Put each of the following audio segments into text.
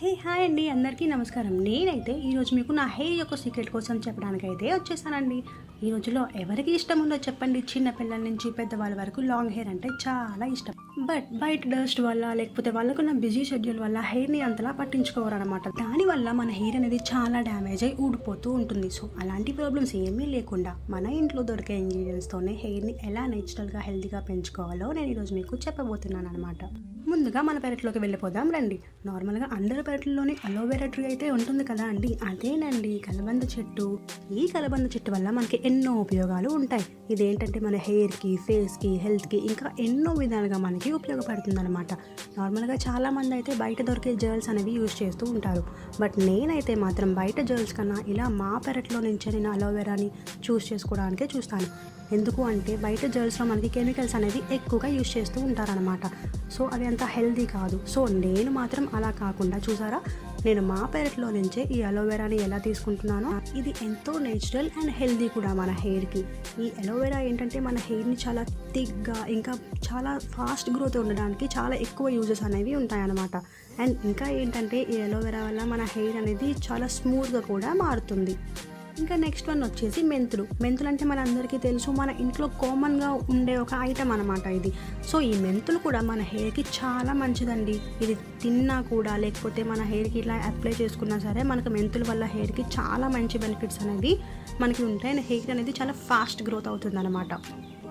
Hey hi అండి. అందరికీ నమస్కారం. నేనైతే ఈరోజు మీకు నా హెయిర్ యొక్క సీక్రెట్ కోసం చెప్పడానికైతే వచ్చేసానండి. ఈ రోజుల్లో ఎవరికి ఇష్టం ఉందో చెప్పండి. చిన్న పిల్లల నుంచి పెద్దవాళ్ళ వరకు లాంగ్ హెయిర్ అంటే చాలా ఇష్టం. బట్ బయట డస్ట్ వల్ల లేకపోతే వాళ్ళకున్న బిజీ షెడ్యూల్ వల్ల హెయిర్ని అంతలా పట్టించుకోవాలన్నమాట దానివల్ల మన హెయిర్ అనేది చాలా డ్యామేజ్ అయి ఊడిపోతూ ఉంటుంది. సో అలాంటి ప్రాబ్లమ్స్ ఏమీ లేకుండా మన ఇంట్లో దొరికే ఇంగ్రీడియంట్స్తోనే హెయిర్ని ఎలా నేచురల్గా హెల్తీగా పెంచుకోవాలో నేను ఈరోజు మీకు చెప్పబోతున్నాను అనమాట ముందుగా మన పెరట్లోకి వెళ్ళిపోదాం రండి. నార్మల్గా అందరి పెరట్లలోనే అలోవెరా ట్రీ అయితే ఉంటుంది కదా అండి. అదేనండి కలబంద చెట్టు. ఈ కలబంద చెట్టు వల్ల మనకి ఎన్నో ఉపయోగాలు ఉంటాయి. ఇదేంటంటే మన హెయిర్కి ఫేస్కి హెల్త్కి ఇంకా ఎన్నో విధాలుగా మనకి ఉపయోగపడుతుంది అనమాట నార్మల్గా చాలామంది అయితే బయట దొరికే జెల్స్ అనేవి యూజ్ చేస్తూ ఉంటారు. బట్ నేనైతే మాత్రం బయట జెల్స్ కన్నా ఇలా మా పెరట్లో నుంచే నేను అలోవెరాని చూస్ చేసుకోవడానికే చూస్తాను. ఎందుకు అంటే బయట జెల్స్లో మనకి కెమికల్స్ అనేవి ఎక్కువగా యూజ్ చేస్తూ ఉంటారనమాట సో అవి అంత హెల్దీ కాదు. సో నేను మాత్రం అలా కాకుండా చూసారా? నేను మా పెరట్లో నుంచే ఈ అలోవెరాని ఎలా తీసుకుంటున్నానో ఇది ఎంతో నేచురల్ అండ్ హెల్దీ కూడా మన హెయిర్కి. ఈ అలోవెరా ఏంటంటే మన హెయిర్ని చాలా థిక్గా ఇంకా చాలా ఫాస్ట్ గ్రోత్ ఉండడానికి చాలా ఎక్కువ యూజెస్ అనేవి ఉంటాయన్నమాట. అండ్ ఇంకా ఏంటంటే ఈ అలోవెరా వల్ల మన హెయిర్ అనేది చాలా స్మూత్గా కూడా మారుతుంది. ఇంకా నెక్స్ట్ వన్ వచ్చేసి మెంతులు. మెంతులు అంటే మన అందరికీ తెలుసు మన ఇంట్లో కామన్గా ఉండే ఒక ఐటమ్ అనమాట ఇది. సో ఈ మెంతులు కూడా మన హెయిర్కి చాలా మంచిదండి. ఇది తిన్నా కూడా లేకపోతే మన హెయిర్కి ఇలా అప్లై చేసుకున్నా సరే మనకు మెంతుల వల్ల హెయిర్కి చాలా మంచి బెనిఫిట్స్ అనేది మనకి ఉంటాయి. హెయిర్ అనేది చాలా ఫాస్ట్ గ్రోత్ అవుతుంది అనమాట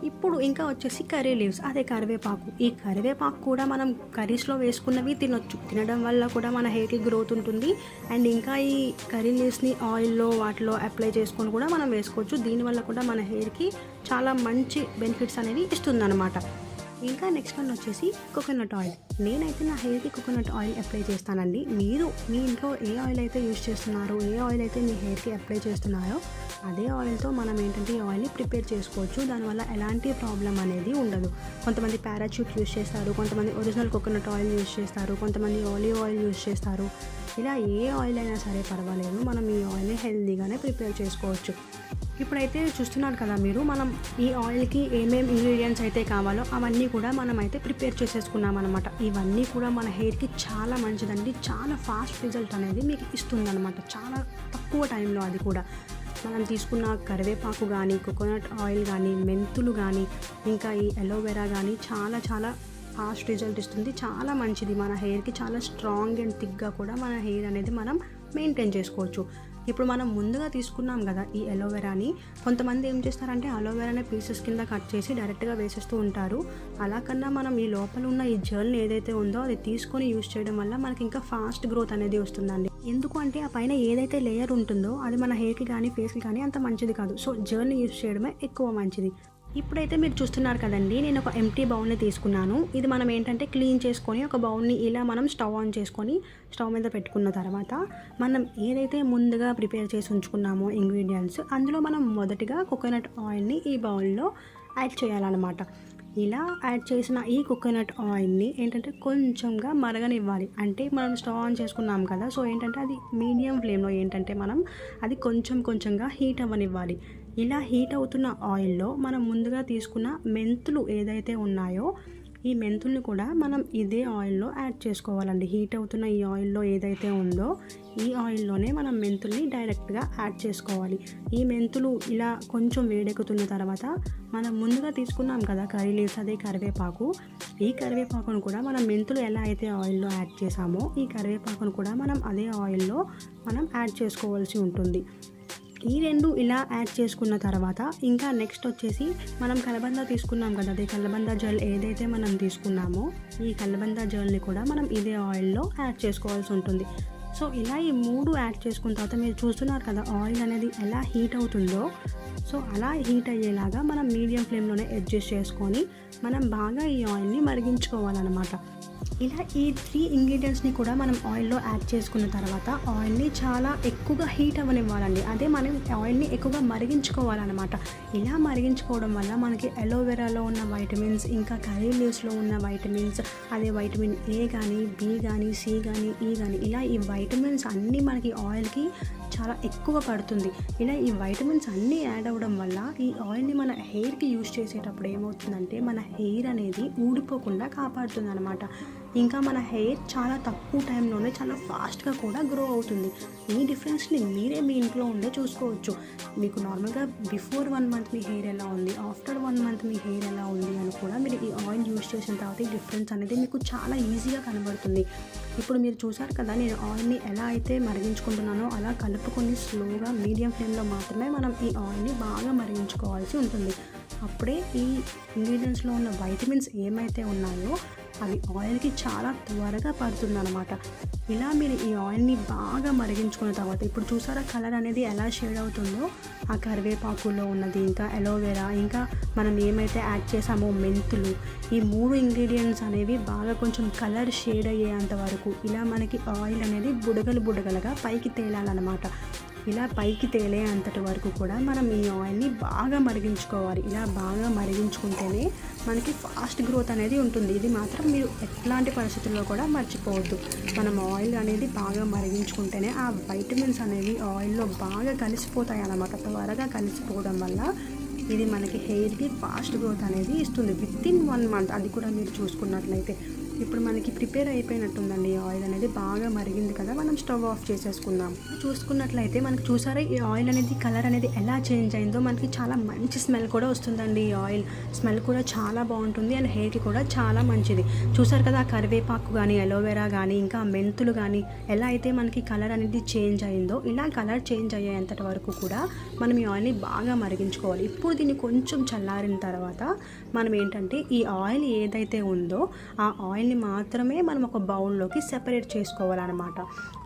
ఇప్పుడు ఇంకా వచ్చేసి కర్రీ లీవ్స్. అదే కరివేపాకు. ఈ కరివేపాకు కూడా మనం కర్రీస్లో వేసుకున్నవి తినొచ్చు. తినడం వల్ల కూడా మన హెయిర్కి గ్రోత్ ఉంటుంది. అండ్ ఇంకా ఈ కర్రీ లీవ్స్ని ఆయిల్లో వాటిలో అప్లై చేసుకొని కూడా మనం వేసుకోవచ్చు. దీనివల్ల కూడా మన హెయిర్కి చాలా మంచి బెనిఫిట్స్ అనేవి ఇస్తుందన్నమాట. ఇంకా నెక్స్ట్ వన్ వచ్చేసి కోకోనట్ ఆయిల్ నేనైతే నా హెయిర్కి కోకోనట్ ఆయిల్ అప్లై చేస్తానండి. మీరు మీ ఇంట్లో ఏ ఆయిల్ అయితే యూస్ చేస్తున్నారో ఏ ఆయిల్ అయితే మీ హెయిర్కి అప్లై చేస్తున్నారో అదే ఆయిల్తో మనం ఏంటంటే ఈ ఆయిల్ని ప్రిపేర్ చేసుకోవచ్చు. దానివల్ల ఎలాంటి ప్రాబ్లం అనేది ఉండదు. కొంతమంది పారాచూట్ యూస్ చేస్తారు కొంతమంది ఒరిజినల్ కోకోనట్ ఆయిల్ యూస్ చేస్తారు కొంతమంది ఆలివ్ ఆయిల్ యూస్ చేస్తారు. ఇలా ఏ ఆయిల్ అయినా సరే పర్వాలేదు. మనం ఈ ఆయిల్ని హెల్తీగానే ప్రిపేర్ చేసుకోవచ్చు. ఇప్పుడైతే చూస్తున్నారు కదా మీరు మనం ఈ ఆయిల్కి ఏమేమి ఇంగ్రీడియంట్స్ అయితే కావాలో అవన్నీ కూడా మనం అయితే ప్రిపేర్ చేసేసుకున్నాం అనమాట ఇవన్నీ కూడా మన హెయిర్కి చాలా మంచిదండి. చాలా ఫాస్ట్ రిజల్ట్ అనేది మీకు ఇస్తుందన్నమాట. చాలా తక్కువ టైంలో అది కూడా. మనం తీసుకున్న కరివేపాకు కానీ కోకోనట్ ఆయిల్ కానీ మెంతులు కానీ ఇంకా ఈ అలోవెరా కానీ చాలా చాలా ఫాస్ట్ రిజల్ట్ ఇస్తుంది. చాలా మంచిది. మన హెయిర్కి చాలా స్ట్రాంగ్ అండ్ థిక్గా కూడా మన హెయిర్ అనేది మనం మెయింటైన్ చేసుకోవచ్చు. ఇప్పుడు మనం ముందుగా తీసుకున్నాం కదా ఈ అలోవెరాని. కొంతమంది ఏం చేస్తారంటే అలోవెరాని పీసెస్ కింద కట్ చేసి డైరెక్ట్గా వేసేస్తూ ఉంటారు. అలా కన్నా మనం ఈ లోపల ఉన్న ఈ జర్నీ ఏదైతే ఉందో అది తీసుకొని యూస్ చేయడం వల్ల మనకి ఇంకా ఫాస్ట్ గ్రోత్ అనేది వస్తుందండి. ఎందుకు అంటే ఆ పైన ఏదైతే లేయర్ ఉంటుందో అది మన హెయిర్కి కానీ ఫేస్కి కానీ అంత మంచిది కాదు. సో జర్నీ యూస్ చేయడమే ఎక్కువ మంచిది. ఇప్పుడైతే మీరు చూస్తున్నారు కదండి నేను ఒక ఎంటీ బౌల్ని తీసుకున్నాను. ఇది మనం ఏంటంటే క్లీన్ చేసుకొని ఒక బౌల్ని ఇలా మనం స్టవ్ ఆన్ చేసుకొని స్టవ్ మీద పెట్టుకున్న తర్వాత మనం ఏదైతే ముందుగా ప్రిపేర్ చేసి ఉంచుకున్నామో ఇంగ్రీడియంట్స్ అందులో మనం మొదటిగా కోకోనట్ ఆయిల్ని ఈ బౌల్లో యాడ్ చేయాలన్నమాట. ఇలా యాడ్ చేసిన ఈ కోకోనట్ ఆయిల్ని ఏంటంటే కొంచెంగా మరగనివ్వాలి. అంటే మనం స్టవ్ ఆన్ చేసుకున్నాం కదా సో ఏంటంటే అది మీడియం ఫ్లేమ్లో ఏంటంటే మనం అది కొంచెం కొంచెంగా హీట్ అవ్వనివ్వాలి. ఇలా హీట్ అవుతున్న ఆయిల్లో మనం ముందుగా తీసుకున్న మెంతులు ఏదైతే ఉన్నాయో ఈ మెంతుల్ని కూడా మనం ఇదే ఆయిల్లో యాడ్ చేసుకోవాలండి. హీట్ అవుతున్న ఈ ఆయిల్లో ఏదైతే ఉందో ఈ ఆయిల్లోనే మనం మెంతుల్ని డైరెక్ట్గా యాడ్ చేసుకోవాలి. ఈ మెంతులు ఇలా కొంచెం వేడెక్కుతున్న తర్వాత మనం ముందుగా తీసుకున్నాం కదా కర్రీ లీవ్స్ అదే కరివేపాకు. ఈ కరివేపాకును కూడా మనం మెంతులు ఎలా అయితే ఆయిల్లో యాడ్ చేసామో ఈ కరివేపాకును కూడా మనం అదే ఆయిల్లో మనం యాడ్ చేసుకోవాల్సి ఉంటుంది. ఈ రెండు ఇలా యాడ్ చేసుకున్న తర్వాత ఇంకా నెక్స్ట్ వచ్చేసి మనం కలబంద తీసుకున్నాం కదా అదే కలబంద జెల్ ఏదైతే మనం తీసుకున్నామో ఈ కలబంద జెల్ని కూడా మనం ఇదే ఆయిల్లో యాడ్ చేసుకోవాల్సి ఉంటుంది. సో ఇలా ఈ మూడు యాడ్ చేసుకున్న తర్వాత మీరు చూస్తున్నారు కదా ఆయిల్ అనేది ఎలా హీట్ అవుతుందో. సో అలా హీట్ అయ్యేలాగా మనం మీడియం ఫ్లేమ్లోనే అడ్జస్ట్ చేసుకొని మనం బాగా ఈ ఆయిల్ని మరిగించుకోవాలన్నమాట. ఇలా ఈ త్రీ ఇంగ్రీడియంట్స్ని కూడా మనం ఆయిల్లో యాడ్ చేసుకున్న తర్వాత ఆయిల్ని చాలా ఎక్కువగా హీట్ అవ్వనివ్వాలండి. అదే మనం ఆయిల్ని ఎక్కువగా మరిగించుకోవాలన్నమాట. ఇలా మరిగించుకోవడం వల్ల మనకి అలోవెరాలో ఉన్న వైటమిన్స్ ఇంకా కర్రీ లీవ్స్లో ఉన్న వైటమిన్స్ అదే వైటమిన్ ఏ కానీ బి కానీ సి కానీ ఈ e కానీ ఇలా ఈ వైటమిన్స్ అన్నీ మనకి ఆయిల్కి చాలా ఎక్కువ పడుతుంది. ఇలా ఈ వైటమిన్స్ అన్నీ యాడ్ అవ్వడం వల్ల ఈ ఆయిల్ని మన హెయిర్కి యూజ్ చేసేటప్పుడు ఏమవుతుందంటే మన హెయిర్ అనేది ఊడిపోకుండా కాపాడుతుంది అనమాట ఇంకా మన హెయిర్ చాలా తక్కువ టైంలోనే చాలా ఫాస్ట్గా కూడా గ్రో అవుతుంది. ఈ డిఫరెన్స్ని మీరే మీ ఇంట్లో ఉండే చూసుకోవచ్చు. మీకు నార్మల్గా బిఫోర్ వన్ మంత్ మీ హెయిర్ ఎలా ఉంది ఆఫ్టర్ వన్ మంత్ మీ హెయిర్ ఎలా ఉంది అని కూడా మీరు ఈ ఆయిల్ యూజ్ చేసిన తర్వాత ఈ డిఫరెన్స్ అనేది మీకు చాలా ఈజీగా కనబడుతుంది. ఇప్పుడు మీరు చూసారు కదా నేను ఆయిల్ని ఎలా అయితే మరిగించుకుంటున్నానో అలా కలుపు కలుపుకొని స్లోగా మీడియం ఫ్లేమ్లో మాత్రమే మనం ఈ ఆయిల్ని బాగా మరిగించుకోవాల్సి ఉంటుంది. అప్పుడే ఈ ఇంగ్రీడియంట్స్లో ఉన్న వైటమిన్స్ ఏమైతే ఉన్నాయో అవి ఆయిల్కి చాలా త్వరగా పడుతుందన్నమాట. ఇలా మీరు ఈ ఆయిల్ని బాగా మరిగించుకున్న తర్వాత ఇప్పుడు చూసారా కలర్ అనేది ఎలా షేడ్ అవుతుందో? ఆ కరివేపాకులో ఉన్నది ఇంకా ఎలోవెరా ఇంకా మనం ఏమైతే యాడ్ చేసామో మెంతులు ఈ మూడు ఇంగ్రీడియంట్స్ అనేవి బాగా కొంచెం కలర్ షేడ్ అయ్యేంత వరకు ఇలా మనకి ఆయిల్ అనేది బుడగలు బుడగలుగా పైకి తేలాలన్నమాట. ఇలా పైకి తేలే అంతటి వరకు కూడా మనం ఈ ఆయిల్ని బాగా మరిగించుకోవాలి. ఇలా బాగా మరిగించుకుంటేనే మనకి ఫాస్ట్ గ్రోత్ అనేది ఉంటుంది. ఇది మాత్రం మీరు ఎట్లాంటి పరిస్థితుల్లో కూడా మర్చిపోవద్దు. మనం ఆయిల్ అనేది బాగా మరిగించుకుంటేనే ఆ వైటమిన్స్ అనేవి ఆయిల్లో బాగా కలిసిపోతాయి అన్నమాట. త్వరగా కలిసిపోవడం వల్ల ఇది మనకి హెయిర్కి ఫాస్ట్ గ్రోత్ అనేది ఇస్తుంది. విత్ ఇన్ వన్ మంత్ అది కూడా మీరు చూసుకున్నట్లయితే. ఇప్పుడు మనకి ప్రిపేర్ అయిపోయినట్టుందండి ఆయిల్ అనేది బాగా మరిగింది కదా మనం స్టవ్ ఆఫ్ చేసేసుకుందాం. చూసుకున్నట్లయితే మనకి చూసారా ఈ ఆయిల్ అనేది కలర్ అనేది ఎలా చేంజ్ అయిందో మనకి చాలా మంచి స్మెల్ కూడా వస్తుందండి ఈ ఆయిల్. స్మెల్ కూడా చాలా బాగుంటుంది అండ్ హెయిర్కి కూడా చాలా మంచిది. చూసారు కదా ఆ కరివేపాకు కానీ అలోవెరా కానీ ఇంకా మెంతులు కానీ ఎలా అయితే మనకి కలర్ అనేది చేంజ్ అయిందో ఇలా కలర్ చేంజ్ అయ్యేంతటి వరకు కూడా మనం ఈ ఆయిల్ని బాగా మరిగించుకోవాలి. ఇప్పుడు దీన్ని కొంచెం చల్లారిన తర్వాత మనం ఏంటంటే ఈ ఆయిల్ ఏదైతే ఉందో ఆ ఆయిల్ ఆయిల్ని మాత్రమే మనం ఒక బౌల్లోకి సెపరేట్ చేసుకోవాలన్నమాట.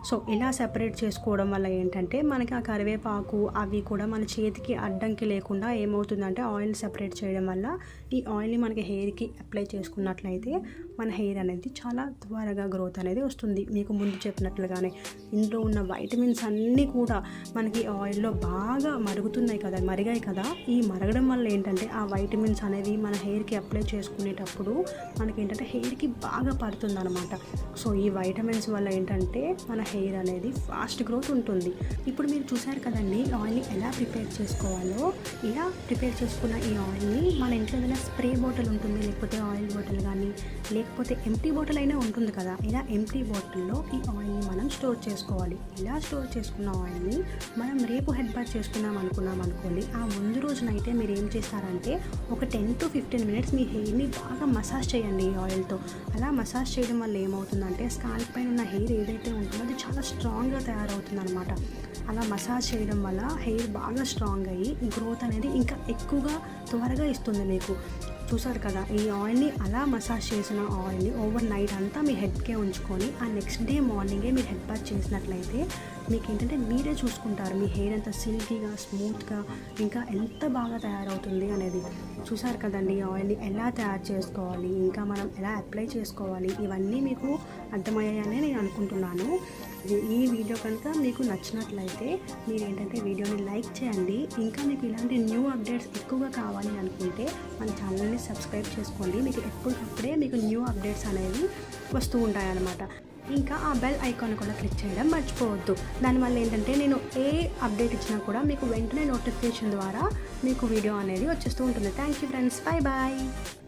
సో ఇలా సెపరేట్ చేసుకోవడం వల్ల ఏంటంటే మనకి ఆ కరివేపాకు అవి కూడా మన చేతికి అడ్డంకి లేకుండా ఏమవుతుందంటే ఆయిల్ సెపరేట్ చేయడం వల్ల ఈ ఆయిల్ని మనకి హెయిర్కి అప్లై చేసుకున్నట్లయితే మన హెయిర్ అనేది చాలా త్వరగా గ్రోత్ అనేది వస్తుంది. మీకు ముందు చెప్పినట్లుగానే ఇందులో ఉన్న వైటమిన్స్ అన్నీ కూడా మనకి ఆయిల్లో బాగా మరుగుతున్నాయి కదా మరిగాయి కదా. ఈ మరగడం వల్ల ఏంటంటే ఆ వైటమిన్స్ అనేవి మన హెయిర్కి అప్లై చేసుకునేటప్పుడు మనకి ఏంటంటే హెయిర్కి బాగా పడుతుంది అనమాట సో ఈ వైటమిన్స్ వల్ల ఏంటంటే మన హెయిర్ అనేది ఫాస్ట్ గ్రోత్ ఉంటుంది. ఇప్పుడు మీరు చూసారు కదండి ఆయిల్ని ఎలా ప్రిపేర్ చేసుకోవాలో? ఇలా ప్రిపేర్ చేసుకున్న ఈ ఆయిల్ని మన ఇంట్లో ఏదైనా స్ప్రే బాటిల్ ఉంటుంది లేకపోతే ఆయిల్ బాటిల్ కానీ లేకపోతే ఎంటీ బాటిల్ అయినా ఉంటుంది కదా ఇలా ఎంటీ బాటిల్లో ఈ ఆయిల్ని మనం స్టోర్ చేసుకోవాలి. ఇలా స్టోర్ చేసుకున్న ఆయిల్ని మనం రేపు హెడ్ బాత్ చేసుకుందాం అనుకున్నాం అనుకోండి ఆ ముందు రోజునైతే మీరు ఏం చేస్తారంటే ఒక టెన్ టు ఫిఫ్టీన్ మినిట్స్ మీ హెయిర్ని బాగా మసాజ్ చేయండి ఈ ఆయిల్తో. అలా మసాజ్ చేయడం వల్ల ఏమవుతుందంటే స్కాల్ప్ పైన ఉన్న హెయిర్ ఏదైతే ఉంటుందో అది చాలా స్ట్రాంగ్గా తయారవుతుంది అనమాట అలా మసాజ్ చేయడం వల్ల హెయిర్ బాగా స్ట్రాంగ్ అయ్యి గ్రోత్ అనేది ఇంకా ఎక్కువగా త్వరగా ఇస్తుంది మీకు. చూసారు కదా ఈ ఆయిల్ని అలా మసాజ్ చేసిన ఆయిల్ని ఓవర్ నైట్ అంతా మీ హెడ్కే ఉంచుకొని ఆ నెక్స్ట్ డే మార్నింగే మీరు హెడ్ బాత్ చేసినట్లయితే మీకు ఏంటంటే మీరే చూసుకుంటారు మీ హెయిర్ ఎంత సిల్కీగా స్మూత్గా ఇంకా ఎంత బాగా తయారవుతుంది అనేది. చూసారు కదండి ఈ ఆయిల్ని ఎలా తయారు చేసుకోవాలి ఇంకా మనం ఎలా అప్లై చేసుకోవాలి ఇవన్నీ మీకు అర్థమయ్యాయని నేను అనుకుంటున్నాను. ఈ- వీడియో కనుక మీకు నచ్చినట్లయితే మీరు ఏంటంటే వీడియోని లైక్ చేయండి. ఇంకా మీకు ఇలాంటి న్యూ అప్డేట్స్ ఎక్కువగా కావాలి అనుకుంటే మన ఛానల్ని సబ్స్క్రైబ్ చేసుకోండి. మీకు ఎప్పటికప్పుడే మీకు న్యూ అప్డేట్స్ అనేవి వస్తూ ఉంటాయన్నమాట. ఇంకా ఆ బెల్ ఐకాన్ కూడా క్లిక్ చేయడం మర్చిపోవద్దు. దానివల్ల ఏంటంటే నేను ఏ అప్డేట్ ఇచ్చినా కూడా మీకు వెంటనే నోటిఫికేషన్ ద్వారా మీకు వీడియో అనేది వచ్చేస్తూ ఉంటుంది. Thank you friends. Bye bye